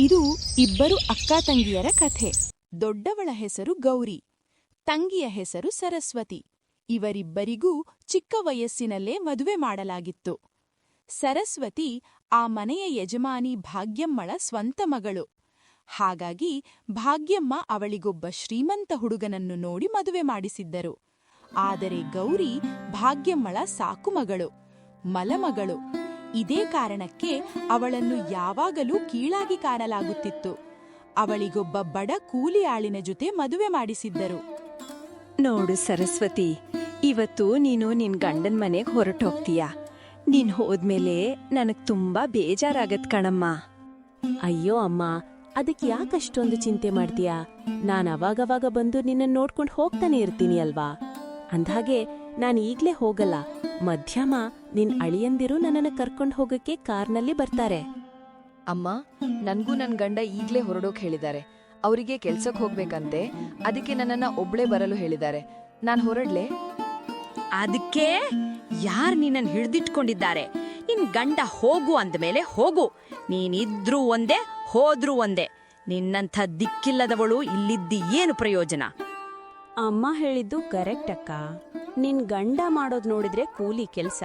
ಇದು ಇಬ್ಬರು ಅಕ್ಕ ತಂಗಿಯರ ಕಥೆ. ದೊಡ್ಡವಳ ಹೆಸರು ಗೌರಿ, ತಂಗಿಯ ಹೆಸರು ಸರಸ್ವತಿ. ಇವರಿಬ್ಬರಿಗೂ ಚಿಕ್ಕ ವಯಸ್ಸಿನಲ್ಲೇ ಮದುವೆ ಮಾಡಲಾಗಿತ್ತು. ಸರಸ್ವತಿ ಆ ಮನೆಯ ಯಜಮಾನಿ ಭಾಗ್ಯಮ್ಮಳ ಸ್ವಂತ ಮಗಳು. ಹಾಗಾಗಿ ಭಾಗ್ಯಮ್ಮ ಅವಳಿಗೊಬ್ಬ ಶ್ರೀಮಂತ ಹುಡುಗನನ್ನು ನೋಡಿ ಮದುವೆ ಮಾಡಿಸಿದ್ದರು. ಆದರೆ ಗೌರಿ ಭಾಗ್ಯಮ್ಮಳ ಸಾಕು ಮಗಳು, ಮಲಮಗಳು. ಇದೇ ಕಾರಣಕ್ಕೆ ಅವಳನ್ನು ಯಾವಾಗಲೂ ಕೀಳಾಗಿ ಕಾಣಲಾಗುತ್ತಿತ್ತು. ಅವಳಿಗೊಬ್ಬ ಬಡ ಕೂಲಿ ಆಳಿನ ಜೊತೆ ಮದುವೆ ಮಾಡಿಸಿದ್ದರು. ನೋಡು ಸರಸ್ವತಿ, ಇವತ್ತು ನೀನು ನಿನ್ ಗಂಡನ್ ಮನೆಗ್ ಹೊರಟೋಗ್ತೀಯ ನೀನ್ ಹೋದ್ಮೇಲೆ ನನಗ್ ತುಂಬಾ ಬೇಜಾರಾಗತ್ ಕಣಮ್ಮ. ಅಯ್ಯೋ ಅಮ್ಮ ಅದಕ್ಕೆ ಯಾಕಷ್ಟೊಂದು ಚಿಂತೆ ಮಾಡ್ತೀಯಾ? ನಾನ್ ಅವಾಗವಾಗ ಬಂದು ನಿನ್ನ ನೋಡ್ಕೊಂಡು ಹೋಗ್ತಾನೆ ಇರ್ತೀನಿ ಅಲ್ವಾ? ಅಂದ್ಹಾಗೆ ನಾನು ಈಗ್ಲೇ ಹೋಗಲ್ಲ. ಮಧ್ಯಾಹ್ನ ನಿನ್ ಅಳಿಯಂದಿರು ನನ್ನನ್ನು ಕರ್ಕೊಂಡ್ ಹೋಗಕ್ಕೆ ಕಾರ್ನಲ್ಲಿ ಬರ್ತಾರೆ. ಅಮ್ಮ ನನ್ಗೂ ನನ್ ಗಂಡ ಈಗ್ಲೇ ಹೊರಡೋಕ್ ಹೇಳಿದ್ದಾರೆ. ಅವರಿಗೆ ಕೆಲ್ಸಕ್ ಹೋಗ್ಬೇಕಂತೆ. ಅದಕ್ಕೆ ನನ್ನನ್ನ ಒಬ್ಳೇ ಬರಲು ಹೇಳಿದ್ದಾರೆ. ನಾನ್ ಹೊರಡ್ಲೆ? ಅದಕ್ಕೆ? ಯಾರ್ ನಿನ್ನ ಹಿಡ್ದಿಟ್ಕೊಂಡಿದ್ದಾರೆ? ನಿನ್ ಗಂಡ ಹೋಗು ಅಂದ್ಮೇಲೆ ಹೋಗು. ನೀನಿದ್ರೂ ಒಂದೇ ಹೋದ್ರೂ ಒಂದೇ. ನಿನ್ನಂಥ ದಿಕ್ಕಿಲ್ಲದವಳು ಇಲ್ಲಿದ್ದಿ ಏನು ಪ್ರಯೋಜನ? ಅಮ್ಮ ಹೇಳಿದ್ದು ಕರೆಕ್ಟ್ ಅಕ್ಕ. ನಿನ್ ಗಂಡ ಮಾಡೋದ್ ನೋಡಿದ್ರೆ ಕೂಲಿ ಕೆಲ್ಸ.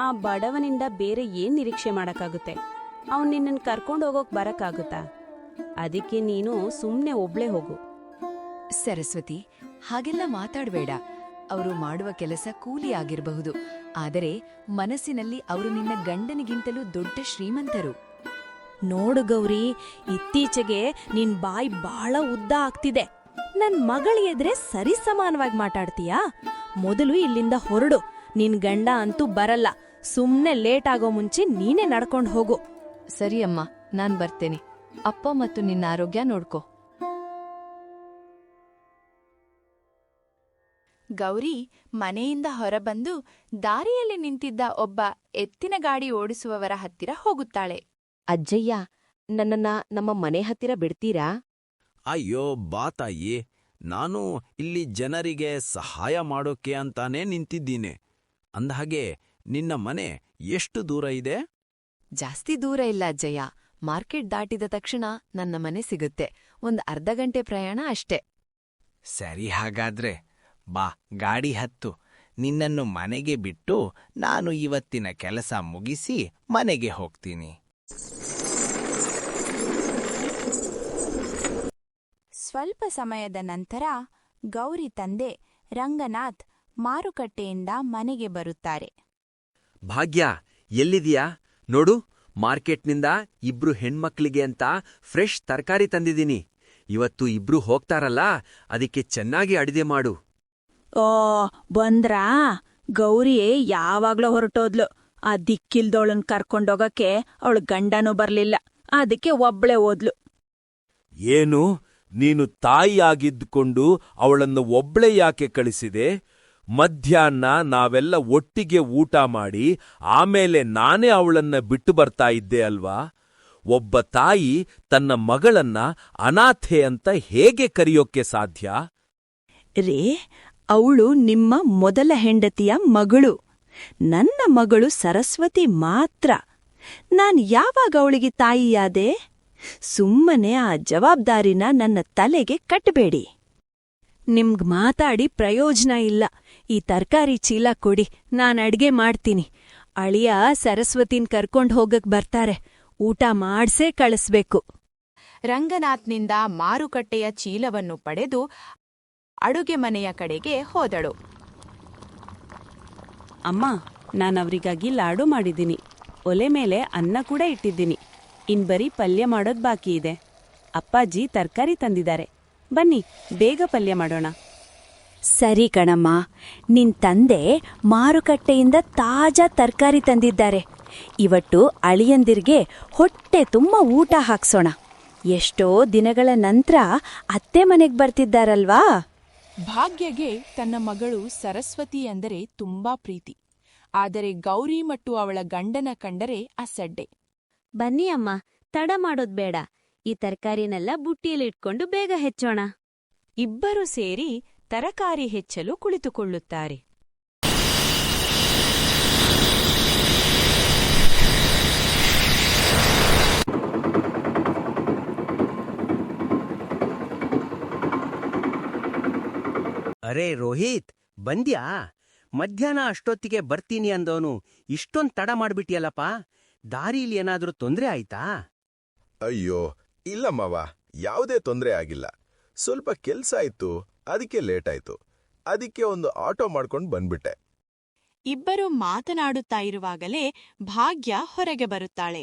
ಆ ಬಡವನಿಂದ ಬೇರೆ ಏನ್ ನಿರೀಕ್ಷೆ ಮಾಡಕ್ಕಾಗುತ್ತೆ? ಅವ್ನು ನಿನ್ನನ್ನು ಕರ್ಕೊಂಡು ಹೋಗೋಕ್ ಬರಕ್ಕಾಗುತ್ತಾ? ಅದಕ್ಕೆ ನೀನು ಸುಮ್ನೆ ಒಬ್ಳೆ ಹೋಗು. ಸರಸ್ವತಿ ಹಾಗೆಲ್ಲ ಮಾತಾಡ್ಬೇಡ. ಅವರು ಮಾಡುವ ಕೆಲಸ ಕೂಲಿ ಆಗಿರಬಹುದು. ಆದರೆ ಮನಸ್ಸಿನಲ್ಲಿ ಅವರು ನಿನ್ನ ಗಂಡನಿಗಿಂತಲೂ ದೊಡ್ಡ ಶ್ರೀಮಂತರು. ನೋಡು ಗೌರಿ ಇತ್ತೀಚೆಗೆ ನಿನ್ ಬಾಯಿ ಬಹಳ ಉದ್ದ ಆಗ್ತಿದೆ. ನನ್ ಮಗಳ ಎದ್ರೆ ಸರಿ ಸಮಾನವಾಗಿ ಮಾತಾಡ್ತೀಯಾ? ಮೊದಲು ಇಲ್ಲಿಂದ ಹೊರಡು. ನಿನ್ ಗಂಡ ಅಂತೂ ಬರಲ್ಲ. ಸುಮ್ನೆ ಲೇಟ್ ಆಗೋ ಮುಂಚೆ ನೀನೇ ನಡ್ಕೊಂಡ್ ಹೋಗು. ಸರಿ ಅಮ್ಮ ನಾನ್ ಬರ್ತೇನೆ. ಅಪ್ಪ ಮತ್ತು ನಿನ್ನ ಆರೋಗ್ಯ ನೋಡ್ಕೋ. ಗೌರಿ ಮನೆಯಿಂದ ಹೊರಬಂದು ದಾರಿಯಲ್ಲಿ ನಿಂತಿದ್ದ ಒಬ್ಬ ಎತ್ತಿನ ಗಾಡಿ ಓಡಿಸುವವರ ಹತ್ತಿರ ಹೋಗುತ್ತಾಳೆ. ಅಜ್ಜಯ್ಯ ನನ್ನನ್ನ ನಮ್ಮ ಮನೆ ಹತ್ತಿರ ಬಿಡ್ತೀರಾ? ಅಯ್ಯೋ ಬಾ ತಾಯಿ ನಾನು ಇಲ್ಲಿ ಜನರಿಗೆ ಸಹಾಯ ಮಾಡೋಕೆ ಅಂತಾನೇ ನಿಂತಿದ್ದೀನಿ. ಅಂದಹಾಗೆ ನಿನ್ನ ಮನೆ ಎಷ್ಟು ದೂರ ಇದೆ? ಜಾಸ್ತಿ ದೂರ ಇಲ್ಲ ಅಜ್ಜಯ್ಯ. ಮಾರ್ಕೆಟ್ ದಾಟಿದ ತಕ್ಷಣ ನನ್ನ ಮನೆ ಸಿಗುತ್ತೆ. ಒಂದು ಅರ್ಧ ಗಂಟೆ ಪ್ರಯಾಣ ಅಷ್ಟೇ. ಸರಿ ಹಾಗಾದ್ರೆ ಬಾ ಗಾಡಿ ಹತ್ತು. ನಿನ್ನನ್ನು ಮನೆಗೆ ಬಿಟ್ಟು ನಾನು ಇವತ್ತಿನ ಕೆಲಸ ಮುಗಿಸಿ ಮನೆಗೆ ಹೋಗ್ತೀನಿ. ಸ್ವಲ್ಪ ಸಮಯದ ನಂತರ ಗೌರಿ ತಂದೆ ರಂಗನಾಥ್ ಮಾರುಕಟ್ಟೆಯಿಂದ ಮನೆಗೆ ಬರುತ್ತಾರೆ. ಭಾಗ್ಯ ಎಲ್ಲಿದೆಯಾ ನೋಡು ಮಾರ್ಕೆಟ್ನಿಂದ ಇಬ್ರು ಹೆಣ್ಮಕ್ಳಿಗೆ ಅಂತ ಫ್ರೆಶ್ ತರಕಾರಿ ತಂದಿದ್ದೀನಿ. ಇವತ್ತು ಇಬ್ರು ಹೋಗ್ತಾರಲ್ಲ ಅದಕ್ಕೆ ಚೆನ್ನಾಗಿ ಅಡಿದೆ ಮಾಡು. ಓ ಬಂದ್ರಾ? ಗೌರಿ ಯಾವಾಗ್ಲೂ ಹೊರಟೋದ್ಲು. ಆ ದಿಕ್ಕಿಲ್ದೋಳನ್ ಕರ್ಕೊಂಡೋಗಕ್ಕೆ ಅವಳು ಗಂಡನೂ ಬರ್ಲಿಲ್ಲ. ಅದಕ್ಕೆ ಒಬ್ಳೆ ಓದ್ಲು ಏನು? ನೀನು ತಾಯಿಯಾಗಿದ್ದುಕೊಂಡು ಅವಳನ್ನು ಒಬ್ಳೆ ಯಾಕೆ ಕಳಿಸಿದೆ? ಮಧ್ಯಾಹ್ನ ನಾವೆಲ್ಲ ಒಟ್ಟಿಗೆ ಊಟ ಮಾಡಿ ಆಮೇಲೆ ನಾನೇ ಅವಳನ್ನ ಬಿಟ್ಟು ಬರ್ತಾ ಇದ್ದೆ ಅಲ್ವಾ? ಒಬ್ಬ ತಾಯಿ ತನ್ನ ಮಗಳನ್ನ ಅನಾಥೆ ಅಂತ ಹೇಗೆ ಕರೆಯೋಕ್ಕೆ ಸಾಧ್ಯ? ರೇ, ಅವಳು ನಿಮ್ಮ ಮೊದಲ ಹೆಂಡತಿಯ ಮಗಳು. ನನ್ನ ಮಗಳು ಸರಸ್ವತಿ ಮಾತ್ರ. ನಾನ್ ಯಾವಾಗ ಅವಳಿಗೆ ತಾಯಿಯಾದೆ? ಸುಮ್ಮನೆ ಆ ಜವಾಬ್ದಾರಿನ ನನ್ನ ತಲೆಗೆ ಕಟ್ಟಬೇಡಿ ನಿಮ್ಗ್ ಮಾತಾಡಿ ಪ್ರಯೋಜನ ಇಲ್ಲ. ಈ ತರ್ಕಾರಿ ಚೀಲ ಕೊಡಿ ನಾನ್ ಅಡ್ಗೆ ಮಾಡ್ತೀನಿ. ಅಳಿಯ ಸರಸ್ವತಿನ್ ಕರ್ಕೊಂಡ್ ಹೋಗಕ್ ಬರ್ತಾರೆ. ಊಟ ಮಾಡ್ಸೇ ಕಳಿಸ್ಬೇಕು. ರಂಗನಾಥ್ನಿಂದ ಮಾರುಕಟ್ಟೆಯ ಚೀಲವನ್ನು ಪಡೆದು ಅಡುಗೆ ಮನೆಯ ಕಡೆಗೆ ಹೋದಳು. ಅಮ್ಮ ನಾನವರಿಗಾಗಿ ಲಾಡು ಮಾಡಿದ್ದೀನಿ. ಒಲೆ ಮೇಲೆ ಅನ್ನ ಕೂಡ ಇಟ್ಟಿದ್ದೀನಿ. ಇನ್ ಬರೀ ಪಲ್ಯ ಮಾಡೋದ್ ಬಾಕಿ ಇದೆ. ಅಪ್ಪಾಜಿ ತರಕಾರಿ ತಂದಿದ್ದಾರೆ. ಬನ್ನಿ ಬೇಗ ಪಲ್ಯ ಮಾಡೋಣ. ಸರಿ ಕಣಮ್ಮ. ನಿನ್ ತಂದೆ ಮಾರುಕಟ್ಟೆಯಿಂದ ತಾಜಾ ತರಕಾರಿ ತಂದಿದ್ದಾರೆ. ಇವತ್ತು ಅಳಿಯಂದಿರ್ಗೆ ಹೊಟ್ಟೆ ತುಂಬ ಊಟ ಹಾಕ್ಸೋಣ. ಎಷ್ಟೋ ದಿನಗಳ ನಂತರ ಅತ್ತೆ ಮನೆಗೆ ಬರ್ತಿದ್ದಾರಲ್ವಾ? ಭಾಗ್ಯಗೆ ತನ್ನ ಮಗಳು ಸರಸ್ವತಿ ಅಂದರೆ ತುಂಬಾ ಪ್ರೀತಿ. ಆದರೆ ಗೌರಿ ಮತ್ತು ಅವಳ ಗಂಡನ ಕಂಡರೆ ಅಸಡ್ಡೆ. ಬನ್ನಿ ಅಮ್ಮ ತಡ ಮಾಡೋದ್ ಬೇಡ. ಈ ತರಕಾರಿನೆಲ್ಲ ಬುಟ್ಟಿಯಲ್ಲಿಟ್ಕೊಂಡು ಬೇಗ ಹೆಚ್ಚೋಣ. ಇಬ್ಬರು ಸೇರಿ ತರಕಾರಿ ಹೆಚ್ಚಲು ಕುಳಿತುಕೊಳ್ಳುತ್ತಾರೆ. ಅರೇ ರೋಹಿತ್ ಬಂದ್ಯಾ? ಮಧ್ಯಾಹ್ನ ಅಷ್ಟೊತ್ತಿಗೆ ಬರ್ತೀನಿ ಅಂದವನು ಇಷ್ಟೊಂದ್ ತಡ ಮಾಡ್ಬಿಟ್ಟಿಯಲ್ಲಪ್ಪ ದಾರಿಲಿ ಏನಾದ್ರೂ ತೊಂದ್ರೆ ಆಯ್ತಾ? ಅಯ್ಯೋ ಇಲ್ಲ ಮಾವ ಯಾವುದೇ ತೊಂದರೆ ಆಗಿಲ್ಲ. ಸ್ವಲ್ಪ ಕೆಲ್ಸ ಆಯ್ತು ಅದಕ್ಕೆ ಲೇಟ್ ಆಯ್ತು ಅದಕ್ಕೆ ಒಂದು ಆಟೋ ಮಾಡ್ಕೊಂಡು ಬಂದ್ಬಿಟ್ಟೆ. ಇಬ್ಬರು ಮಾತನಾಡುತ್ತಾ ಇರುವಾಗಲೇ ಭಾಗ್ಯ ಹೊರಗೆ ಬರುತ್ತಾಳೆ.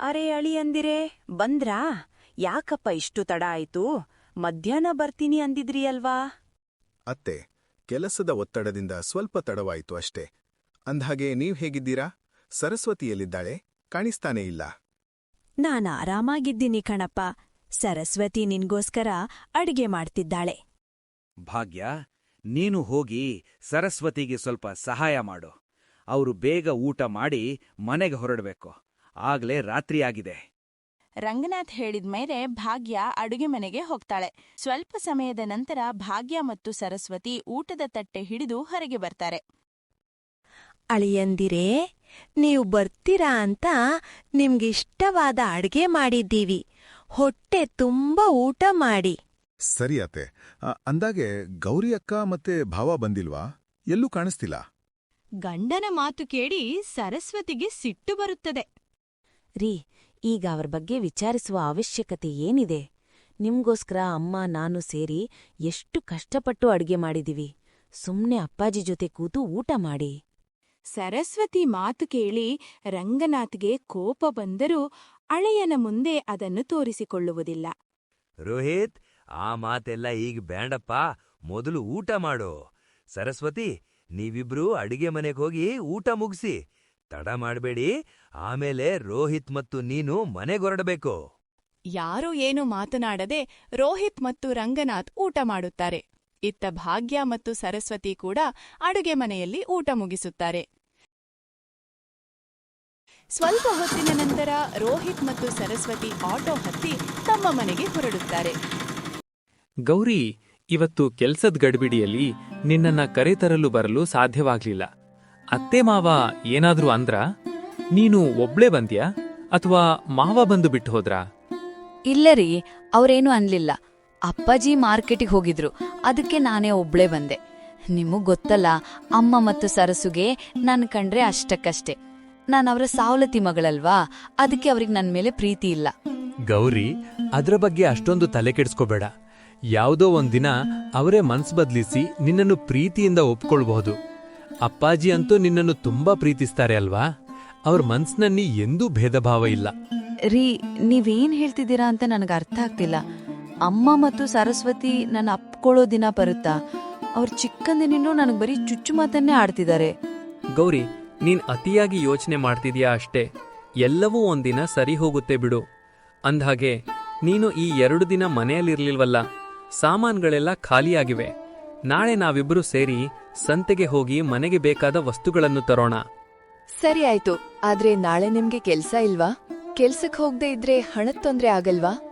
ಅರೆ ಅಳಿಯಂದಿರೇ ಬಂದ್ರಾ? ಯಾಕಪ್ಪ ಇಷ್ಟು ತಡ ಆಯ್ತು? ಮಧ್ಯಾಹ್ನ ಬರ್ತೀನಿ ಅಂದಿದ್ರಿ ಅಲ್ವಾ? ಅತ್ತೆ ಕೆಲಸದ ಒತ್ತಡದಿಂದ ಸ್ವಲ್ಪ ತಡವಾಯಿತು ಅಷ್ಟೇ. ಅಂದ್ಹಾಗೆ ನೀವ್ ಹೇಗಿದ್ದೀರಾ? ಸರಸ್ವತಿಯಲ್ಲಿದ್ದಾಳೆ ಕಾಣಿಸ್ತಾನೇ ಇಲ್ಲ. ನಾನ ಆರಾಮಾಗಿದ್ದೀನಿ ಕಣಪ್ಪ. ಸರಸ್ವತಿ ನಿನ್ಗೋಸ್ಕರ ಅಡಿಗೆ ಮಾಡ್ತಿದ್ದಾಳೆ. ಭಾಗ್ಯ ನೀನು ಹೋಗಿ ಸರಸ್ವತಿಗೆ ಸ್ವಲ್ಪ ಸಹಾಯ ಮಾಡು. ಅವರು ಬೇಗ ಊಟ ಮಾಡಿ ಮನೆಗೆ ಹೊರಡಬೇಕು. ಆಗ್ಲೇ ರಾತ್ರಿಯಾಗಿದೆ ರಂಗನಾಥ್ ಹೇಳಿದ್ಮೇಲೆ ಭಾಗ್ಯ ಅಡುಗೆ ಮನೆಗೆ ಹೋಗ್ತಾಳೆ. ಸ್ವಲ್ಪ ಸಮಯದ ನಂತರ ಭಾಗ್ಯ ಮತ್ತು ಸರಸ್ವತಿ ಊಟದ ತಟ್ಟೆ ಹಿಡಿದು ಹೊರಗೆ ಬರ್ತಾರೆ. ಅಳಿಯಂದಿರೇ ನೀವು ಬರ್ತೀರಾ ಅಂತ ನಿಮ್ಗಿಷ್ಟವಾದ ಅಡ್ಗೆ ಮಾಡಿದ್ದೀವಿ. ಹೊಟ್ಟೆ ತುಂಬಾ ಊಟ ಮಾಡಿ. ಸರಿ ಅತ್ತೆ. ಅಂದಾಗೆ ಗೌರಿ ಅಕ್ಕ ಮತ್ತೆ ಭಾವ ಬಂದಿಲ್ವಾ? ಎಲ್ಲೂ ಕಾಣಿಸ್ತಿಲ್ಲ. ಗಂಡನ ಮಾತು ಕೇಳಿ ಸರಸ್ವತಿಗೆ ಸಿಟ್ಟು ಬರುತ್ತದೆ. ರೀ ಈಗ ಅವರ ಬಗ್ಗೆ ವಿಚಾರಿಸುವ ಅವಶ್ಯಕತೆ ಏನಿದೆ? ನಿಮ್ಗೋಸ್ಕರ ಅಮ್ಮ ನಾನು ಸೇರಿ ಎಷ್ಟು ಕಷ್ಟಪಟ್ಟು ಅಡ್ಗೆ ಮಾಡಿದೀವಿ ಸುಮ್ನೆ ಅಪ್ಪಾಜಿ ಜೊತೆ ಕೂತು ಊಟ ಮಾಡಿ. ಸರಸ್ವತಿ ಮಾತು ಕೇಳಿ ರಂಗನಾಥ್ಗೆ ಕೋಪ ಬಂದರೂ ಅಳೆಯನ ಮುಂದೆ ಅದನ್ನು ತೋರಿಸಿಕೊಳ್ಳುವುದಿಲ್ಲ. ರೋಹಿತ್ ಆ ಮಾತೆಲ್ಲ ಈಗ ಬೇಡಪ್ಪ ಮೊದಲು ಊಟ ಮಾಡು. ಸರಸ್ವತಿ ನೀವಿಬ್ರೂ ಅಡಿಗೆ ಮನೆಗೆ ಹೋಗಿ ಊಟ ಮುಗಿಸಿ. ತಡ ಮಾಡಬೇಡಿ ಆಮೇಲೆ ರೋಹಿತ್ ಮತ್ತು ನೀನು ಮನೆಗೊರಡಬೇಕು ಯಾರೂ ಏನು ಮಾತನಾಡದೆ ರೋಹಿತ್ ಮತ್ತು ರಂಗನಾಥ್ ಊಟ ಮಾಡುತ್ತಾರೆ. ಇತ್ತ ಭಾಗ್ಯ ಮತ್ತು ಸರಸ್ವತಿ ಕೂಡ ಅಡುಗೆ ಮನೆಯಲ್ಲಿ ಊಟ ಮುಗಿಸುತ್ತಾರೆ. ಸ್ವಲ್ಪ ಹೊತ್ತಿನ ನಂತರ ರೋಹಿತ್ ಮತ್ತು ಸರಸ್ವತಿ ಆಟೋ ಹತ್ತಿ ತಮ್ಮ ಮನೆಗೆ ಹೊರಡುತ್ತಾರೆ. ಗೌರಿ ಇವತ್ತು ಕೆಲಸದ ಗಡಿಬಿಡಿಯಲ್ಲಿ ನಿನ್ನನ್ನ ಕರೆತರಲು ಬರಲು ಸಾಧ್ಯವಾಗ್ಲಿಲ್ಲ. ಅತ್ತೆ ಮಾವ ಏನಾದ್ರೂ ಅಂದ್ರ? ನೀನು ಒಬ್ಳೇ ಬಂದ್ಯಾ? ಅಥವಾ ಮಾವ ಬಂದು ಬಿಟ್ಟು ಹೋದ್ರಾ? ಇಲ್ಲ ರೀ ಅವ್ರೇನು ಅನ್ಲಿಲ್ಲ. ಅಪ್ಪಾಜಿ ಮಾರ್ಕೆಟಿಗೆ ಹೋಗಿದ್ರು ಅದಕ್ಕೆ ನಾನೇ ಒಬ್ಳೇ ಬಂದೆ. ನಿಮಗ್ ಗೊತ್ತಲ್ಲ ಅಮ್ಮ ಮತ್ತು ಸರಸುಗೆ ನನ್ ಕಂಡ್ರೆ ಅಷ್ಟಕ್ಕಷ್ಟೇ. ನಾನು ಅವರ ಸಾವಲತಿ ಮಗಳಲ್ವಾ? ಅದಕ್ಕೆ ಅವ್ರಿಗೆ ನನ್ನ ಮೇಲೆ ಪ್ರೀತಿ ಇಲ್ಲ. ಗೌರಿ ಅದರ ಬಗ್ಗೆ ಅಷ್ಟೊಂದು ತಲೆ ಕೆಡಿಸ್ಕೋಬೇಡ. ಯಾವುದೋ ಒಂದಿನ ಅವರೇ ಮನ್ಸ್ ಬದಲಿಸಿ ನಿನ್ನನ್ನು ಪ್ರೀತಿಯಿಂದ ಒಪ್ಕೊಳ್ಬಹುದು. ಅಪ್ಪಾಜಿ ಅಂತೂ ನಿನ್ನನ್ನು ತುಂಬಾ ಪ್ರೀತಿಸ್ತಾರೆ ಅಲ್ವಾ? ಅವ್ರ ಮನ್ಸಿನಲ್ಲಿ ಎಂದೂ ಭೇದಭಾವ ಇಲ್ಲ. ರೀ ನೀವೇನ್ ಹೇಳ್ತಿದ್ದೀರಾ ಅಂತ ನನಗೆ ಅರ್ಥ ಆಗ್ತಿಲ್ಲ. ಅಮ್ಮ ಮತ್ತು ಸರಸ್ವತಿ ನನ್ನ ಅಪ್ಕೊಳ್ಳೋ ದಿನ ಬರುತ್ತಾ? ಅವ್ರ ಚಿಕ್ಕಂದಿನಿಂದ ನನಗೆ ಬರೀ ಚುಚ್ಚು ಮಾತನ್ನೇ ಆಡ್ತಿದ್ದಾರೆ. ಗೌರಿ ನೀನ್ ಅತಿಯಾಗಿ ಯೋಚನೆ ಮಾಡ್ತಿದ್ಯಾ ಅಷ್ಟೇ? ಎಲ್ಲವೂ ಒಂದಿನ ಸರಿ ಹೋಗುತ್ತೆ ಬಿಡು. ಅಂದ್ಹಾಗೆ ನೀನು ಈ ಎರಡು ದಿನ ಮನೆಯಲ್ಲಿರ್ಲಿಲ್ವಲ್ಲ? ಸಾಮಾನ್ಗಳೆಲ್ಲ ಖಾಲಿಯಾಗಿವೆ. ನಾಳೆ ನಾವಿಬ್ರು ಸೇರಿ ಸಂತೆಗೆ ಹೋಗಿ ಮನೆಗೆ ಬೇಕಾದ ವಸ್ತುಗಳನ್ನು ತರೋಣ. ಸರಿ ಆಯ್ತು. ಆದ್ರೆ ನಾಳೆ ನಿಮ್ಗೆ ಕೆಲ್ಸ ಇಲ್ವಾ? ಕೆಲ್ಸಕ್ ಹೋಗದೆ ಇದ್ರೆ ಹಣದ ತೊಂದ್ರೆ ಆಗಲ್ವಾ?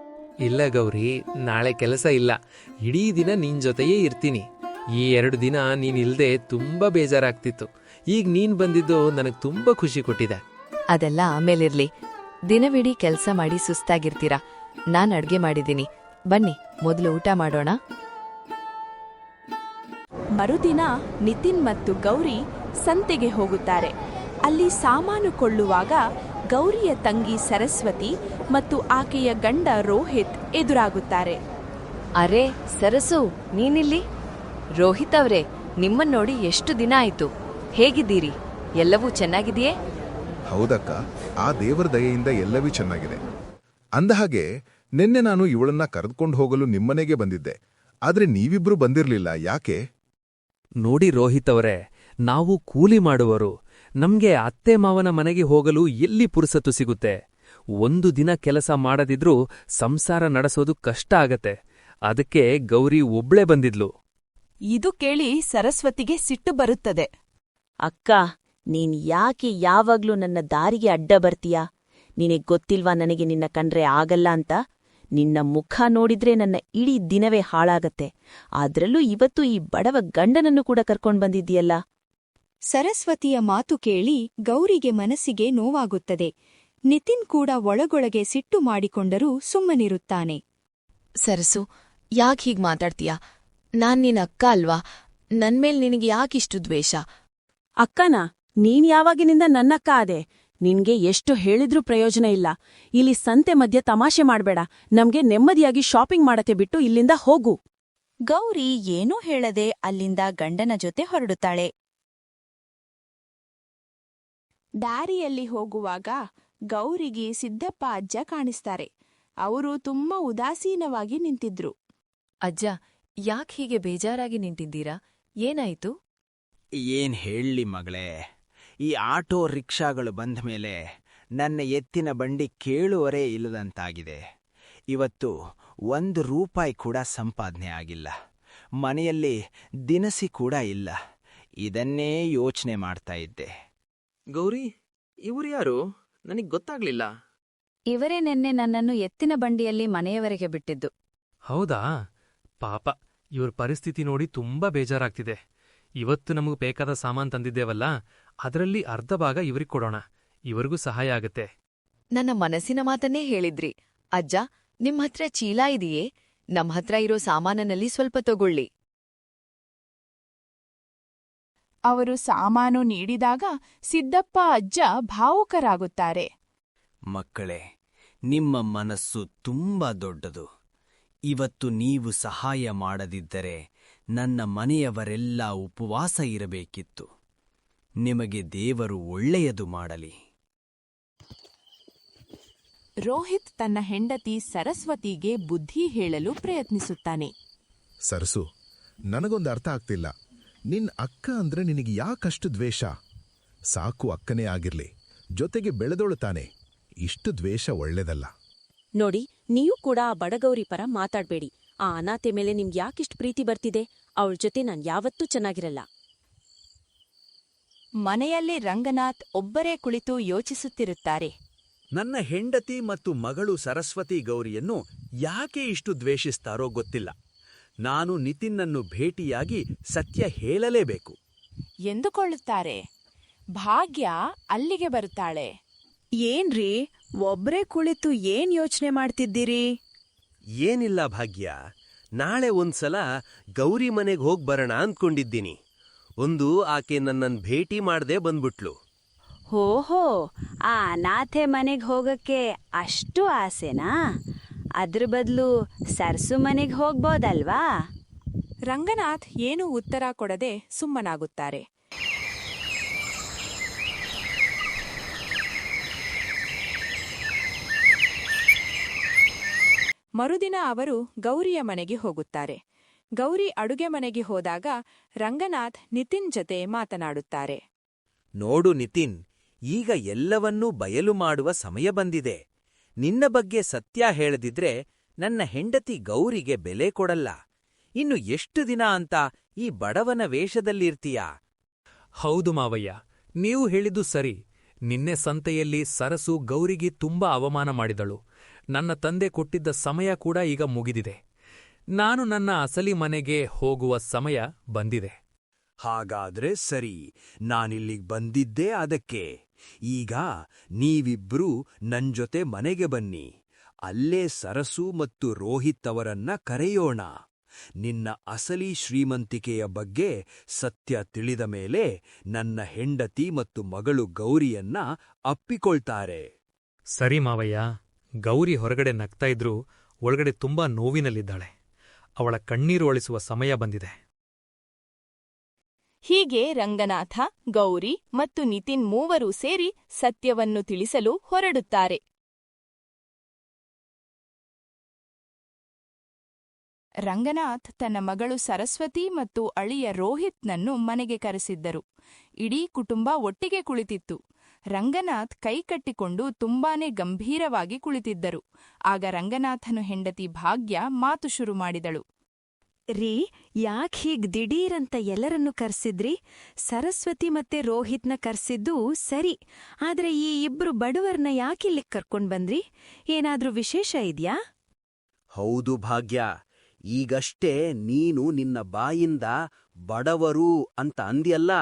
ಇಲ್ಲ ಗೌರಿ ನಾಳೆ ಕೆಲಸ ಇಲ್ಲ. ಇಡೀ ದಿನ ನಿನ್ ಜೊತೆಯೇ ಇರ್ತೀನಿ. ಈ ಎರಡು ದಿನ ನೀನಿಲ್ದೆ ತುಂಬಾ ಬೇಜಾರಾಗ್ತಿತ್ತು. ಈಗ ನೀನ್ ಬಂದಿದ್ದು ನನಗ್ ತುಂಬಾ ಖುಷಿ ಕೊಟ್ಟಿದೆ. ಅದೆಲ್ಲ ಆಮೇಲಿರ್ಲಿ. ದಿನವಿಡೀ ಕೆಲಸ ಮಾಡಿ ಸುಸ್ತಾಗಿರ್ತೀರಾ? ನಾನ್ ಅಡ್ಗೆ ಮಾಡಿದ್ದೀನಿ. ಬನ್ನಿ ಮೊದಲು ಊಟ ಮಾಡೋಣ. ಮರುದಿನ ನಿತಿನ್ ಮತ್ತು ಗೌರಿ ಸಂತೆಗೆ ಹೋಗುತ್ತಾರೆ. ಅಲ್ಲಿ ಸಾಮಾನು ಕೊಳ್ಳುವಾಗ ಗೌರಿಯ ತಂಗಿ ಸರಸ್ವತಿ ಮತ್ತು ಆಕೆಯ ಗಂಡ ರೋಹಿತ್ ಎದುರಾಗುತ್ತಾರೆ. ಅರೆ ಸರಸು ನೀನಿಲ್ಲಿ? ರೋಹಿತ್ ಅವರೇ ನಿಮ್ಮನ್ನು ನೋಡಿ ಎಷ್ಟು ದಿನ ಆಯ್ತು? ಹೇಗಿದ್ದೀರಿ? ಎಲ್ಲವೂ ಚೆನ್ನಾಗಿದೆಯೇ ಹೌದಕ್ಕ ಆ ದೇವರ ದಯೆಯಿಂದ ಎಲ್ಲವೂ ಚೆನ್ನಾಗಿದೆ. ಅಂದಹಾಗೆ ನಿನ್ನೆ ನಾನು ಇವಳನ್ನ ಕರೆದುಕೊಂಡು ಹೋಗಲು ನಿಮ್ಮನೆಗೆ ಬಂದಿದ್ದೆ. ಆದ್ರೆ ನೀವಿಬ್ರು ಬಂದಿರ್ಲಿಲ್ಲ ಯಾಕೆ? ನೋಡಿ ರೋಹಿತ್ ಅವರೇ ನಾವು ಕೂಲಿ ಮಾಡುವರು ನಮ್ಗೆ ಅತ್ತೆ ಮಾವನ ಮನೆಗೆ ಹೋಗಲು ಎಲ್ಲಿ ಪುರುಸತ್ತು ಸಿಗುತ್ತೆ? ಒಂದು ದಿನ ಕೆಲಸ ಮಾಡದಿದ್ರೂ ಸಂಸಾರ ನಡೆಸೋದು ಕಷ್ಟ ಆಗತ್ತೆ. ಅದಕ್ಕೆ ಗೌರಿ ಒಬ್ಳೆ ಬಂದಿದ್ಲು. ಇದು ಕೇಳಿ ಸರಸ್ವತಿಗೆ ಸಿಟ್ಟು ಬರುತ್ತದೆ. ಅಕ್ಕ ನೀನ್ ಯಾಕೆ ಯಾವಾಗ್ಲೂ ನನ್ನ ದಾರಿಗೆ ಅಡ್ಡ ಬರ್ತೀಯಾ? ನಿನಗ್ ಗೊತ್ತಿಲ್ವಾ ನನಗೆ ನಿನ್ನ ಕಂಡ್ರೆ ಆಗಲ್ಲ ಅಂತ? ನಿನ್ನ ಮುಖ ನೋಡಿದ್ರೆ ನನ್ನ ಇಡೀ ದಿನವೇ ಹಾಳಾಗತ್ತೆ. ಆದ್ರಲ್ಲೂ ಇವತ್ತು ಈ ಬಡವ ಗಂಡನನ್ನು ಕೂಡ ಕರ್ಕೊಂಡ್ ಬಂದಿದ್ದೀಯಲ್ಲ? ಸರಸ್ವತಿಯ ಮಾತು ಕೇಳಿ ಗೌರಿಗೆ ಮನಸ್ಸಿಗೆ ನೋವಾಗುತ್ತದೆ. ನಿತಿನ್ ಕೂಡ ಒಳಗೊಳಗೆ ಸಿಟ್ಟು ಮಾಡಿಕೊಂಡರೂ ಸುಮ್ಮನಿರುತ್ತಾನೆ. ಸರಸು ಯಾಕೆ ಹೀಗ್ ಮಾತಾಡ್ತೀಯಾ? ನಾನ್ ನಿನ್ನ ಅಕ್ಕ ಅಲ್ವಾ? ನನ್ಮೇಲ್ ನಿನಗೆ ಯಾಕಿಷ್ಟು ದ್ವೇಷ? ಅಕ್ಕನ ನೀನ್ ಯಾವಾಗಿನಿಂದ ನನ್ನಕ್ಕ ಆದೆ? ನಿನ್ಗೆ ಎಷ್ಟು ಹೇಳಿದ್ರೂ ಪ್ರಯೋಜನ ಇಲ್ಲ. ಇಲ್ಲಿ ಸಂತೆ ಮಧ್ಯೆ ತಮಾಷೆ ಮಾಡ್ಬೇಡ. ನಮ್ಗೆ ನೆಮ್ಮದಿಯಾಗಿ ಶಾಪಿಂಗ್ ಮಾಡಕ್ಕೆ ಬಿಟ್ಟು ಇಲ್ಲಿಂದ ಹೋಗು. ಗೌರಿ ಏನೂ ಹೇಳದೆ ಅಲ್ಲಿಂದ ಗಂಡನ ಜೊತೆ ಹೊರಡುತ್ತಾಳೆ. ದಾರಿಯಲ್ಲಿ ಹೋಗುವಾಗ ಗೌರಿಗೆ ಸಿದ್ದಪ್ಪ ಅಜ್ಜ ಕಾಣಿಸ್ತಾರೆ. ಅವರು ತುಂಬಾ ಉದಾಸೀನವಾಗಿ ನಿಂತಿದ್ರು. ಅಜ್ಜ ಯಾಕ್ ಹೀಗೆ ಬೇಜಾರಾಗಿ ನಿಂತಿದ್ದೀರಾ? ಏನಾಯ್ತು? ಏನ್ ಹೇಳಲಿ ಮಗಳೇ? ಈ ಆಟೋ ರಿಕ್ಷಾಗಳು ಬಂದ ಮೇಲೆ ನನ್ನ ಎತ್ತಿನ ಬಂಡಿ ಕೇಳುವರೇ ಇಲ್ಲದಂತಾಗಿದೆ. ಇವತ್ತು ಒಂದು ರೂಪಾಯಿ ಕೂಡ ಸಂಪಾದನೆ ಆಗಿಲ್ಲ. ಮನೆಯಲ್ಲಿ ದಿನಸಿ ಕೂಡ ಇಲ್ಲ. ಇದನ್ನೇ ಯೋಚನೆ ಮಾಡ್ತಾ ಇದ್ದೆ. ಗೌರಿ ಇವರು ಯಾರು? ನನಗೆ ಗೊತ್ತಾಗ್ಲಿಲ್ಲ. ಇವರೇ ನೆನ್ನೆ ನನ್ನನ್ನು ಎತ್ತಿನ ಬಂಡಿಯಲ್ಲಿ ಮನೆಯವರೆಗೆ ಬಿಟ್ಟಿದ್ದು. ಹೌದಾ? ಪಾಪ ಇವ್ರ ಪರಿಸ್ಥಿತಿ ನೋಡಿ ತುಂಬಾ ಬೇಜಾರಾಗ್ತಿದೆ. ಇವತ್ತು ನಮಗೆ ಬೇಕಾದ ಸಾಮಾನ್ ತಂದಿದ್ದೇವಲ್ಲ ಅದರಲ್ಲಿ ಅರ್ಧ ಭಾಗ ಇವ್ರಿಗೆ ಕೊಡೋಣ. ಇವರಿಗೂ ಸಹಾಯ ಆಗತ್ತೆ. ನನ್ನ ಮನಸ್ಸಿನ ಮಾತನ್ನೇ ಹೇಳಿದ್ರಿ. ಅಜ್ಜ ನಿಮ್ ಹತ್ರ ಚೀಲ ಇದೆಯೇ? ನಮ್ ಹತ್ರ ಇರೋ ಸಾಮಾನನಲ್ಲಿ ಸ್ವಲ್ಪ ತಗೊಳ್ಳಿ. ಅವರು ಸಾಮಾನು ನೀಡಿದಾಗ ಸಿದ್ದಪ್ಪ ಅಜ್ಜ ಭಾವುಕರಾಗುತ್ತಾರೆ. ಮಕ್ಕಳೇ ನಿಮ್ಮ ಮನಸ್ಸು ತುಂಬಾ ದೊಡ್ಡದು. ಇವತ್ತು ನೀವು ಸಹಾಯ ಮಾಡದಿದ್ದರೆ ನನ್ನ ಮನೆಯವರೆಲ್ಲ ಉಪವಾಸ ಇರಬೇಕಿತ್ತು. ನಿಮಗೆ ದೇವರು ಒಳ್ಳೆಯದು ಮಾಡಲಿ. ರೋಹಿತ್ ತನ್ನ ಹೆಂಡತಿ ಸರಸ್ವತಿಗೆ ಬುದ್ಧಿ ಹೇಳಲು ಪ್ರಯತ್ನಿಸುತ್ತಾನೆ. ಸರಸು ನನಗೊಂದು ಅರ್ಥ ಆಗ್ತಿಲ್ಲ. ನಿನ್ ಅಕ್ಕ ಅಂದ್ರೆ ನಿನಗೆ ಯಾಕಷ್ಟು ದ್ವೇಷ? ಸಾಕು ಅಕ್ಕನೇ ಆಗಿರ್ಲಿ ಜೊತೆಗೆ ಬೆಳೆದೊಳ್ತಾನೆ ಇಷ್ಟು ದ್ವೇಷ ಒಳ್ಳೆದಲ್ಲ. ನೋಡಿ ನೀವು ಕೂಡ ಆ ಬಡಗೌರಿ ಪರ ಮಾತಾಡ್ಬೇಡಿ. ಆ ಅನಾಥೆ ಮೇಲೆ ನಿಮ್ಗೆ ಯಾಕಿಷ್ಟು ಪ್ರೀತಿ ಬರ್ತಿದೆ? ಅವಳ ಜೊತೆ ನಾನು ಯಾವತ್ತೂ ಚೆನ್ನಾಗಿರಲ್ಲ. ಮನೆಯಲ್ಲಿ ರಂಗನಾಥ್ ಒಬ್ಬರೇ ಕುಳಿತು ಯೋಚಿಸುತ್ತಿರುತ್ತಾರೆ. ನನ್ನ ಹೆಂಡತಿ ಮತ್ತು ಮಗಳು ಸರಸ್ವತಿ ಗೌರಿಯನ್ನು ಯಾಕೆ ಇಷ್ಟು ದ್ವೇಷಿಸ್ತಾರೋ ಗೊತ್ತಿಲ್ಲ. ನಾನು ನಿತಿನ್ನನ್ನು ಭೇಟಿಯಾಗಿ ಸತ್ಯ ಹೇಳಲೇಬೇಕು. ಎಂದುಕೊಳ್ಳುತ್ತಾರೆ. ಭಾಗ್ಯ ಅಲ್ಲಿಗೆ ಬರುತ್ತಾಳೆ. ಏನ್ರಿ ಒಬ್ರೇ ಕುಳಿತು ಏನ್ ಯೋಚನೆ ಮಾಡ್ತಿದ್ದೀರಿ? ಏನಿಲ್ಲ ಭಾಗ್ಯ ನಾಳೆ ಒಂದ್ಸಲ ಗೌರಿ ಮನೆಗೆ ಹೋಗ್ ಬರೋಣ ಅಂದ್ಕೊಂಡಿದ್ದೀನಿ ಒಂದು ಆಕೆ ನನ್ನನ್ ಭೇಟಿ ಮಾಡದೆ ಬಂದ್ಬಿಟ್ಲು. ಓಹೋ ಆ ಅನಾಥೆ ಮನೆಗ್ ಹೋಗಕ್ಕೆ ಅಷ್ಟು ಆಸೆನಾ? ಅದ್ರ ಬದಲು ಸರ್ಸು ಮನೆಗ್ ಹೋಗ್ಬೋದಲ್ವಾ? ರಂಗನಾಥ್ ಏನೂ ಉತ್ತರ ಕೊಡದೆ ಸುಮ್ಮನಾಗುತ್ತಾರೆ. ಮರುದಿನ ಅವರು ಗೌರಿಯ ಮನೆಗೆ ಹೋಗುತ್ತಾರೆ. ಗೌರಿ ಅಡುಗೆ ಮನೆಗೆ ಹೋದಾಗ ರಂಗನಾಥ್ ನಿತಿನ್ ಜತೆ ಮಾತನಾಡುತ್ತಾರೆ. ನೋಡು ನಿತಿನ್ ಈಗ ಎಲ್ಲವನ್ನೂ ಬಯಲು ಮಾಡುವ ಸಮಯ ಬಂದಿದೆ. ನಿನ್ನ ಬಗ್ಗೆ ಸತ್ಯ ಹೇಳದಿದ್ರೆ ನನ್ನ ಹೆಂಡತಿ ಗೌರಿಗೆ ಬೆಲೆ ಕೊಡಲ್ಲ. ಇನ್ನು ಎಷ್ಟು ದಿನ ಅಂತ ಈ ಬಡವನ ವೇಷದಲ್ಲಿರ್ತೀಯಾ? ಹೌದು ಮಾವಯ್ಯ ನೀವು ಹೇಳಿದ್ದು ಸರಿ. ನಿನ್ನೆ ಸಂತೆಯಲ್ಲಿ ಸರಸು ಗೌರಿಗೆ ತುಂಬಾ ಅವಮಾನ ಮಾಡಿದಳು. ನನ್ನ ತಂದೆ ಕೊಟ್ಟಿದ್ದ ಸಮಯ ಕೂಡ ಈಗ ಮುಗಿದಿದೆ. ನಾನು ನನ್ನ ಅಸಲಿ ಮನೆಗೆ ಹೋಗುವ ಸಮಯ ಬಂದಿದೆ. ಹಾಗಾದ್ರೆ ಸರಿ, ನಾನಿಲ್ಲಿಗ್ ಬಂದಿದ್ದೇ ಅದಕ್ಕೆ. ಈಗ ನೀವಿಬ್ರೂ ಜೊತೆ ಮನೆಗೆ ಬನ್ನಿ. ಅಲ್ಲೇ ಸರಸು ಮತ್ತು ರೋಹಿತ್ ಅವರನ್ನ ಕರೆಯೋಣ. ನಿನ್ನ ಅಸಲಿ ಶ್ರೀಮಂತಿಕೆಯ ಬಗ್ಗೆ ಸತ್ಯ ತಿಳಿದ ಮೇಲೆ ನನ್ನ ಹೆಂಡತಿ ಮತ್ತು ಮಗಳು ಗೌರಿಯನ್ನ ಅಪ್ಪಿಕೊಳ್ತಾರೆ. ಸರಿ ಮಾವಯ್ಯ ಗೌರಿ ಹೊರಗಡೆ ನಗ್ತಾ ಇದ್ರೂ ಒಳಗಡೆ ತುಂಬಾ ನೋವಿನಲ್ಲಿದ್ದಾಳೆ. ಅವಳ ಕಣ್ಣೀರು ಒಳಿಸುವ ಸಮಯ ಬಂದಿದೆ. ಹೀಗೆ ರಂಗನಾಥ ಗೌರಿ ಮತ್ತು ನಿತಿನ್ ಮೂವರೂ ಸೇರಿ ಸತ್ಯವನ್ನು ತಿಳಿಸಲು ಹೊರಡುತ್ತಾರೆ. ರಂಗನಾಥ್ ತನ್ನ ಮಗಳು ಸರಸ್ವತಿ ಮತ್ತು ಅಳಿಯ ರೋಹಿತ್ನನ್ನು ಮನೆಗೆ ಕರೆಸಿದ್ದರು. ಇಡೀ ಕುಟುಂಬ ಒಟ್ಟಿಗೆ ಕುಳಿತಿತ್ತು. ರಂಗನಾಥ್ ಕೈಕಟ್ಟಿಕೊಂಡು ತುಂಬಾನೇ ಗಂಭೀರವಾಗಿ ಕುಳಿತಿದ್ದರು. ಆಗ ರಂಗನಾಥನು ಹೆಂಡತಿ ಭಾಗ್ಯ ಮಾತು ಶುರು ಮಾಡಿದಳು. ರೀ ಯಾಕ್ ಹೀಗ್ ದಿಢೀರಂತ ಎಲ್ಲರನ್ನು ಕರ್ಸಿದ್ರಿ? ಸರಸ್ವತಿ ಮತ್ತೆ ರೋಹಿತ್ನ ಕರ್ಸಿದ್ದು ಸರಿ ಆದ್ರೆ ಈ ಇಬ್ರು ಬಡವರ್ನ ಯಾಕಿಲ್ಲಿಗ್ ಕರ್ಕೊಂಡ್ ಬಂದ್ರಿ? ಏನಾದ್ರೂ ವಿಶೇಷ ಇದ್ಯಾ? ಹೌದು ಭಾಗ್ಯ ಈಗಷ್ಟೇ ನೀನು ನಿನ್ನ ಬಾಯಿಂದ ಬಡವರು ಅಂತ ಅಂದ್ಯಲ್ಲ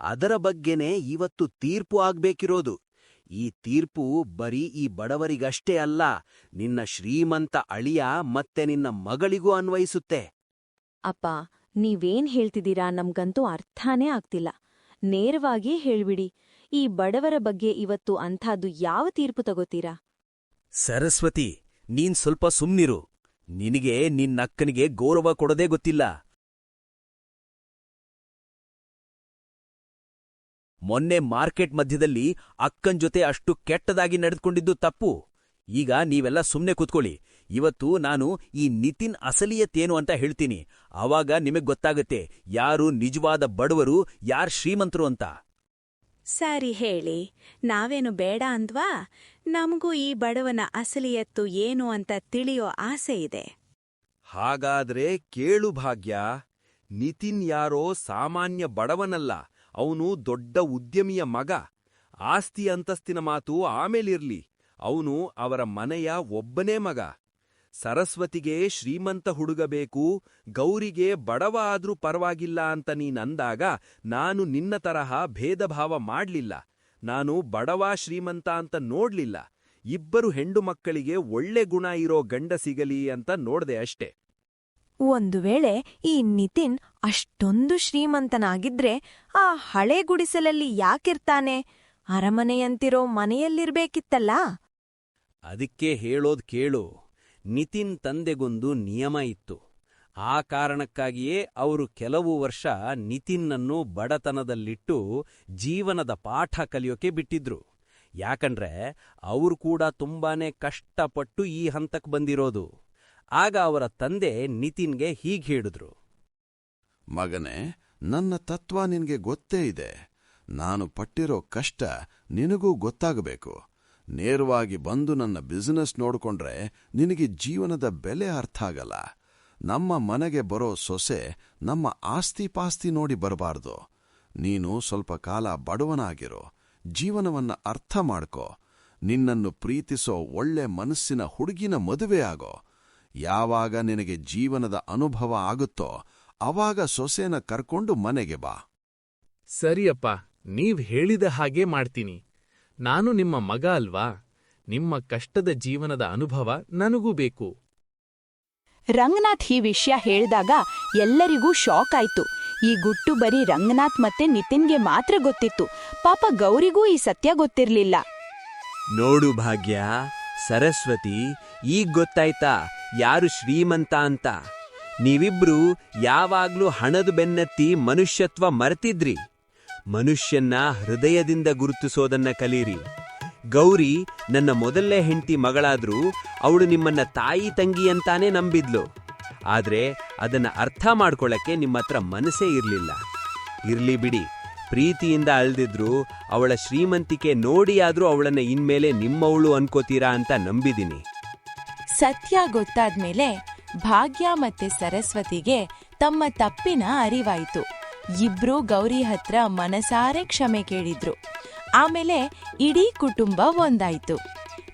ಅದರ ಬಗ್ಗೆನೇ ಇವತ್ತು ತೀರ್ಪು ಆಗ್ಬೇಕಿರೋದು. ಈ ತೀರ್ಪು ಬರೀ ಈ ಬಡವರಿಗಷ್ಟೇ ಅಲ್ಲ ನಿನ್ನ ಶ್ರೀಮಂತ ಅಳಿಯ ಮತ್ತೆ ನಿನ್ನ ಮಗಳಿಗೂ ಅನ್ವಯಿಸುತ್ತೆ. ಅಪ್ಪ ನೀವೇನ್ ಹೇಳ್ತಿದ್ದೀರಾ ನಮ್ಗಂತೂ ಅರ್ಥನೇ ಆಗ್ತಿಲ್ಲ. ನೇರವಾಗಿಯೇ ಹೇಳ್ಬಿಡಿ ಈ ಬಡವರ ಬಗ್ಗೆ ಇವತ್ತು ಅಂಥದ್ದು ಯಾವ ತೀರ್ಪು ತಗೋತೀರಾ? ಸರಸ್ವತಿ ನೀನ್ ಸ್ವಲ್ಪ ಸುಮ್ನಿರು. ನಿನಗೆ ನಿನ್ನಕ್ಕನಿಗೆ ಗೌರವ ಕೊಡದೇ ಗೊತ್ತಿಲ್ಲ. ಮೊನ್ನೆ ಮಾರ್ಕೆಟ್ ಮಧ್ಯದಲ್ಲಿ ಅಕ್ಕನ್ ಜೊತೆ ಅಷ್ಟು ಕೆಟ್ಟದಾಗಿ ನಡೆದುಕೊಂಡಿದ್ದು ತಪ್ಪು. ಈಗ ನೀವೆಲ್ಲ ಸುಮ್ನೆ ಕೂತ್ಕೊಳ್ಳಿ. ಇವತ್ತು ನಾನು ಈ ನಿತಿನ್ ಅಸಲಿಯತ್ತೇನು ಅಂತ ಹೇಳ್ತೀನಿ. ಆವಾಗ ನಿಮಗ್ ಗೊತ್ತಾಗತ್ತೆ ಯಾರು ನಿಜವಾದ ಬಡವರು, ಯಾರ್ ಶ್ರೀಮಂತರು ಅಂತ. ಸರಿ ಹೇಳಿ, ನಾವೇನು ಬೇಡ ಅಂದ್ವಾ? ನಮಗೂ ಈ ಬಡವನ ಅಸಲಿಯತ್ತು ಏನು ಅಂತ ತಿಳಿಯೋ ಆಸೆ ಇದೆ. ಹಾಗಾದ್ರೆ ಕೇಳು ಭಾಗ್ಯ, ನಿತಿನ್ ಯಾರೋ ಸಾಮಾನ್ಯ ಬಡವನಲ್ಲ, ಅವನು ದೊಡ್ಡ ಉದ್ಯಮಿಯ ಮಗ. ಆಸ್ತಿ ಅಂತಸ್ತಿನ ಮಾತು ಆಮೇಲಿರ್ಲಿ, ಅವನು ಅವರ ಮನೆಯ ಒಬ್ಬನೇ ಮಗ. ಸರಸ್ವತಿಗೆ ಶ್ರೀಮಂತ ಹುಡುಗ ಬೇಕು ಗೌರಿಗೆ ಬಡವ ಆದ್ರೂ ಪರವಾಗಿಲ್ಲ ಅಂತ ನೀನಂದಾಗ ನಾನು ನಿನ್ನ ತರಹ ಭೇದಭಾವ ಮಾಡ್ಲಿಲ್ಲ. ನಾನು ಬಡವ ಶ್ರೀಮಂತ ಅಂತ ನೋಡ್ಲಿಲ್ಲ. ಇಬ್ಬರು ಹೆಂಡು ಮಕ್ಕಳಿಗೆ ಒಳ್ಳೆ ಗುಣ ಇರೋ ಗಂಡ ಸಿಗಲಿ ಅಂತ ನೋಡ್ದೆ ಅಷ್ಟೆ. ಒಂದು ವೇಳೆ ಈ ನಿತಿನ್ ಅಷ್ಟೊಂದು ಶ್ರೀಮಂತನಾಗಿದ್ರೆ ಆ ಹಳೆ ಗುಡಿಸಲಲ್ಲಿ ಯಾಕಿರ್ತಾನೆ? ಅರಮನೆಯಂತಿರೋ ಮನೆಯಲ್ಲಿರ್ಬೇಕಿತ್ತಲ್ಲ? ಅದಕ್ಕೆ ಹೇಳೋದ್ ಕೇಳು. ನಿತಿನ್ ತಂದೆಗೊಂದು ನಿಯಮ ಇತ್ತು. ಆ ಕಾರಣಕ್ಕಾಗಿಯೇ ಅವರು ಕೆಲವು ವರ್ಷ ನಿತಿನ್ನನ್ನು ಬಡತನದಲ್ಲಿಟ್ಟು ಜೀವನದ ಪಾಠ ಕಲಿಯೋಕೆ ಬಿಟ್ಟಿದ್ರು. ಯಾಕಂದ್ರೆ ಅವರು ಕೂಡ ತುಂಬಾನೇ ಕಷ್ಟಪಟ್ಟು ಈ ಹಂತಕ್ಕೆ ಬಂದಿರೋದು. ಆಗ ಅವರ ತಂದೆ ನಿತಿನ್ಗೆ ಹೀಗೆ ಹೇಳಿದ್ರು. ಮಗನೇ, ನನ್ನ ತತ್ವ ನಿನಗೆ ಗೊತ್ತೇ ಇದೆ. ನಾನು ಪಟ್ಟಿರೋ ಕಷ್ಟ ನಿನಗೂ ಗೊತ್ತಾಗಬೇಕು. ನೇರವಾಗಿ ಬಂದು ನನ್ನ ಬಿಸಿನೆಸ್ ನೋಡಿಕೊಂಡ್ರೆ ನಿನಗೆ ಜೀವನದ ಬೆಲೆ ಅರ್ಥ ಆಗಲ್ಲ. ನಮ್ಮ ಮನೆಗೆ ಬರೋ ಸೊಸೆ ನಮ್ಮ ಆಸ್ತಿ ಪಾಸ್ತಿ ನೋಡಿ ಬರಬಾರ್ದು. ನೀನು ಸ್ವಲ್ಪ ಕಾಲ ಬಡವನಾಗಿರೋ. ಜೀವನವನ್ನ ಅರ್ಥ ಮಾಡ್ಕೋ. ನಿನ್ನನ್ನು ಪ್ರೀತಿಸೋ ಒಳ್ಳೆ ಮನಸ್ಸಿನ ಹುಡುಗಿನ ಮದುವೆ ಆಗೋ. ಯಾವಾಗ ನಿನಗೆ ಜೀವನದ ಅನುಭವ ಆಗುತ್ತೋ ಅವಾಗ ಸೊಸೆನ ಕರ್ಕೊಂಡು ಮನೆಗೆ ಬಾ. ಸರಿಯಪ್ಪ, ನೀವ್ ಹೇಳಿದ ಹಾಗೆ ಮಾಡ್ತೀನಿ. ನಾನು ನಿಮ್ಮ ಮಗ ಅಲ್ವಾ? ನಿಮ್ಮ ಕಷ್ಟದ ಜೀವನದ ಅನುಭವ ನನಗೂ ಬೇಕು. ರಂಗನಾಥ್ ಈ ವಿಷಯ ಹೇಳಿದಾಗ ಎಲ್ಲರಿಗೂ ಶಾಕ್ ಆಯ್ತು. ಈ ಗುಟ್ಟು ಬರೀ ರಂಗನಾಥ್ ಮತ್ತೆ ನಿತಿನ್ಗೆ ಮಾತ್ರ ಗೊತ್ತಿತ್ತು. ಪಾಪ ಗೌರಿಗೂ ಈ ಸತ್ಯ ಗೊತ್ತಿರಲಿಲ್ಲ. ನೋಡು ಭಾಗ್ಯ ಸರಸ್ವತಿ ಈಗ ಗೊತ್ತಾಯ್ತಾ? ಯಾರು ಶ್ರೀಮಂತ ಅಂತ? ನೀವಿಬ್ರು ಯಾವಾಗ್ಲೂ ಹಣದ ಬೆನ್ನತ್ತಿ ಮನುಷ್ಯತ್ವ ಮರೆತಿದ್ರಿ. ಮನುಷ್ಯನ್ನ ಹೃದಯದಿಂದ ಗುರುತಿಸೋದನ್ನ ಕಲೀರಿ. ಗೌರಿ, ನನ್ನ ಮೊದಲನೇ ಹೆಂಡತಿ ಮಗಳಾದ್ರೂ ಅವಳು ನಿಮ್ಮನ್ನ ತಾಯಿ ತಂಗಿ ಅಂತಾನೆ ನಂಬಿದ್ಲು. ಆದ್ರೆ ಅದನ್ನ ಅರ್ಥ ಮಾಡ್ಕೊಳ್ಳಕ್ಕೆ ನಿಮ್ಮತ್ರ ಮನಸ್ಸೇ ಇರಲಿಲ್ಲ. ಇರ್ಲಿ ಬಿಡಿ. ಪ್ರೀತಿಯಿಂದ ಅಳ್ದಿದ್ರು ಅವಳ ಶ್ರೀಮಂತಿಕೆ ನೋಡಿಯಾದ್ರೂ ಅವಳನ್ನ ಇನ್ಮೇಲೆ ನಿಮ್ಮವಳು ಅನ್ಕೋತೀರಾ ಅಂತ ನಂಬಿದೀನಿ. ಸತ್ಯ ಗೊತ್ತಾದ್ಮೇಲೆ ಭಾಗ್ಯ ಮತ್ತೆ ಸರಸ್ವತಿಗೆ ತಮ್ಮ ತಪ್ಪಿನ ಅರಿವಾಯಿತು. ಇಬ್ರೂ ಗೌರಿ ಹತ್ರ ಮನಸಾರೆ ಕ್ಷಮೆ ಕೇಳಿದ್ರು. ಆಮೇಲೆ ಇಡೀ ಕುಟುಂಬ ಒಂದಾಯ್ತು.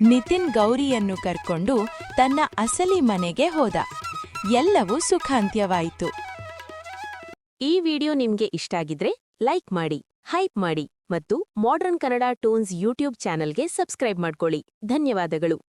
ನಿತಿನ್ ಗೌರಿಯನ್ನು ಕರ್ಕೊಂಡು ತನ್ನ ಅಸಲಿ ಮನೆಗೆ ಹೋದ. ಎಲ್ಲವೂ ಸುಖಾಂತ್ಯವಾಯಿತು. ಈ ವಿಡಿಯೋ ನಿಮ್ಗೆ ಇಷ್ಟ ಆಗಿದ್ರೆ ಲೈಕ್ ಮಾಡಿ, ಹೈಪ್ ಮಾಡಿ ಮತ್ತು ಮಾಡರ್ನ್ ಕನ್ನಡ ಟೋನ್ಸ್ ಯೂಟ್ಯೂಬ್ ಚಾನೆಲ್ಗೆ ಸಬ್ಸ್ಕ್ರೈಬ್ ಮಾಡ್ಕೊಳ್ಳಿ. ಧನ್ಯವಾದಗಳು.